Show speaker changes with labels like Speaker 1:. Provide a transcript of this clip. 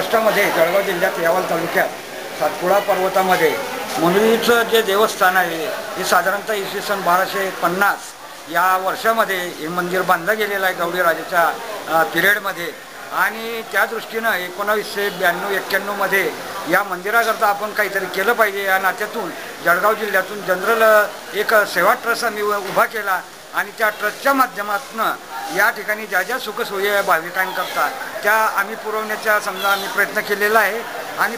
Speaker 1: महाराष्ट्रामध्ये जळगाव जिल्ह्यात यावल तालुक्यात सातपुडा पर्वतामध्ये मुनीचं जे देवस्थान आहे हे साधारणतः इसवी सन बाराशे पन्नास या वर्षामध्ये हे मंदिर बांधलं गेलेलं आहे गौडीराजेच्या अ, पिरियडमध्ये आणि त्या दृष्टीनं एकोणावीसशे ब्याण्णव एक्क्याण्णवमध्ये या मंदिराकरता आपण काहीतरी केलं पाहिजे. या नात्यातून जळगाव जिल्ह्यातून जनरल एक सेवा ट्रस्ट आम्ही उभा केला. आणि त्या ट्रस्टच्या माध्यमातून या ठिकाणी ज्या ज्या सुखसोयी आहे भाविकांकरता त्या आम्ही पुरवण्याचा समजा आम्ही प्रयत्न केलेला आहे आणि